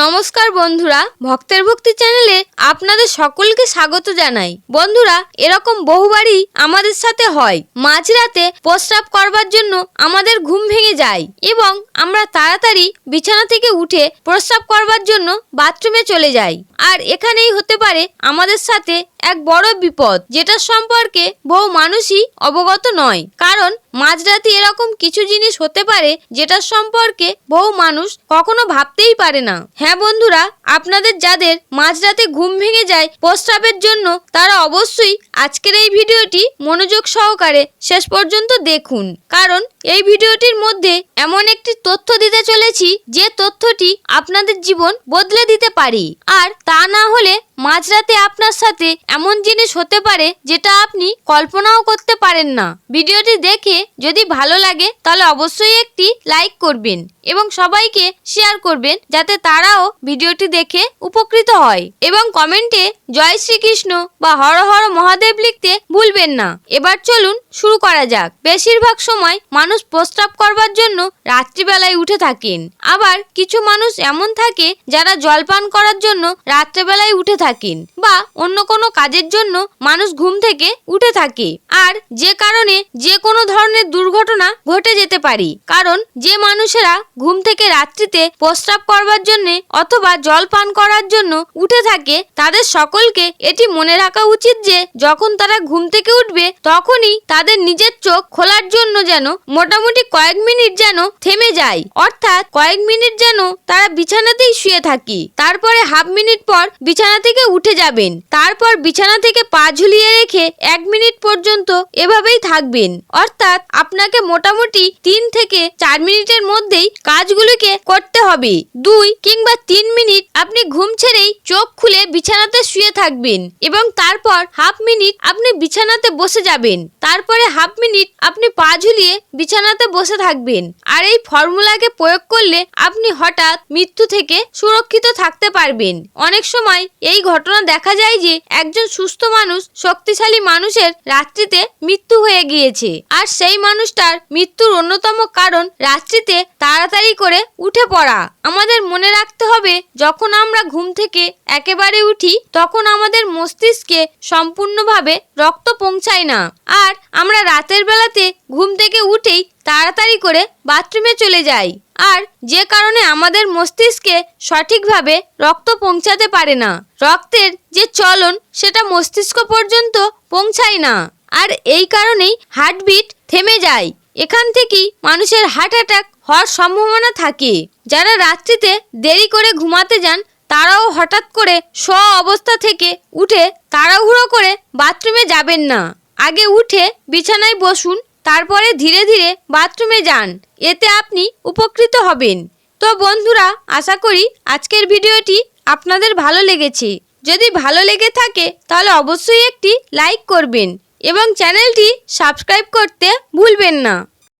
নমস্কার বন্ধুরা, ভক্তের ভক্তি চ্যানেলে আপনাদের সকলকে স্বাগত জানাই। বন্ধুরা, এরকম বহুবারই আমাদের সাথে হয়। মাঝরাতে প্রস্রাব করবার জন্য আমাদের ঘুম ভেঙে যায় এবং আমরা তাড়াতাড়ি বিছানা থেকে উঠে প্রস্রাব করবার জন্য বাথরুমে চলে যাই। আর এখানেই হতে পারে আমাদের সাথে এক বড় বিপদ যেটার সম্পর্কে বহু মানুষই অবগত নয়। কারণ মাঝরাতে এরকম কিছু জিনিস হতে পারে যেটার সম্পর্কে বহু মানুষ কখনো ভাবতেই পারে না। হ্যাঁ বন্ধুরা, আপনাদের যাদের মাঝরাতে ঘুম ভেঙে যায় প্রস্রাবের জন্য, তারা অবশ্যই আজকের এই ভিডিওটি মনোযোগ সহকারে শেষ পর্যন্ত দেখুন। কারণ এই ভিডিওটির মধ্যে এমন একটি তথ্য দিতে চলেছি যে তথ্যটি আপনাদের জীবন বদলে দিতে পারে। আর তা না হলে মাঝরাতে আপনার সাথে এমন জিনিস হতে পারে যেটা আপনি কল্পনাও করতে পারেন না। ভিডিওটি দেখে যদি ভালো লাগে, তাহলে অবশ্যই একটি লাইক করবেন এবং সবাইকে শেয়ার করবেন যাতে তারাও ভিডিওটি দেখে উপকৃত হয় এবং কমেন্টে জয় শ্রীকৃষ্ণ বা হর হর মহাদেব লিখতে ভুলবেন না। এবার চলুন শুরু করা যাক। বেশিরভাগ সময় মানুষ প্রস্রাব করবার জন্য রাত্রিবেলায় উঠে থাকেন। আবার কিছু মানুষ এমন থাকে যারা জলপান করার জন্য রাত্রেবেলায় উঠে থাকেন বা অন্য কোনো কাজের জন্য মানুষ ঘুম থেকে উঠে থাকে। আর যে কারণে যে কোনো ধরনের দুর্ঘটনা ঘটে যেতে পারে। কারণ যে মানুষেরা ঘুম থেকে রাত্রিতে প্রস্রাব করবার জন্য অথবা জল পান করার জন্য উঠে থাকে, তাদের সকলকে এটি মনে রাখা উচিত যে যখন তারা ঘুম থেকে উঠবে, তখনই তাদের নিজের চোখ খোলার জন্য যেন মোটামুটি কয়েক মিনিট যেন থেমে যায়। অর্থাৎ কয়েক মিনিট যেন তারা বিছানাতেই শুয়ে থাকি। তারপরে হাফ মিনিট পর বিছানা থেকে উঠে যাবেন। তারপর বিছানা থেকে পা ঝুলিয়ে রেখে এক মিনিট পর্যন্ত এভাবেই থাকবেন। অর্থাৎ আপনাকে মোটামুটি তিন থেকে চার মিনিটের মধ্যেই কাজগুলিকে করতে হবে। দুই কিংবা তিন মিনিট আপনি ঘুম ছেড়েই চোখ খুলে বিছানাতে শুয়ে থাকবেন এবং তারপর হাফ মিনিট আপনি বিছানাতে বসে যাবেন। তারপরে হাফ মিনিট আপনি পা ঝুলিয়ে বিছানাতে বসে থাকবেন। আর এই ফর্মুলাকে প্রয়োগ করলে আপনি হঠাৎ মৃত্যু থেকে সুরক্ষিত থাকতে পারবেন। অনেক সময় এই ঘটনা দেখা যায় যে একজন সুস্থ মানুষ শক্তিশালী মানুষের রাত্রিতে মৃত্যু হয়ে গিয়েছে। আর সেই মানুষটার মৃত্যুর অন্যতম কারণ রাত্রিতে তাড়াতাড়ি করে উঠে পড়া। আমাদের মনে রাখতে হবে, যখন আমরা ঘুম থেকে একেবারে উঠি, তখন আমাদের মস্তিষ্কে সম্পূর্ণভাবে রক্ত পৌঁছায় না। আর আমরা রাতের বেলাতে ঘুম থেকে উঠেই তাড়াতাড়ি করে বাথরুমে চলে যাই। আর যে কারণে আমাদের মস্তিষ্কে সঠিকভাবে রক্ত পৌঁছাতে পারে না। রক্তের যে চলন, সেটা মস্তিষ্ক পর্যন্ত পৌঁছায় না। আর এই কারণেই হার্টবিট থেমে যায়। এখান থেকেই মানুষের হার্ট অ্যাটাক হওয়ার সম্ভাবনা থাকে। যারা রাত্রিতে দেরি করে ঘুমাতে যান, তারাও হঠাৎ করে স্ব অবস্থা থেকে উঠে তাড়াহুড়ো করে বাথরুমে যাবেন না। আগে উঠে বিছানায় বসুন তারপরে ধীরে ধীরে বাথরুমে যান। এতে আপনি উপকৃত হবেন। তো বন্ধুরা, আশা করি আজকের ভিডিওটি আপনাদের ভালো লেগেছে। যদি ভালো লেগে থাকে, তাহলে অবশ্যই একটি লাইক করবেন এবং চ্যানেলটি সাবস্ক্রাইব করতে ভুলবেন না।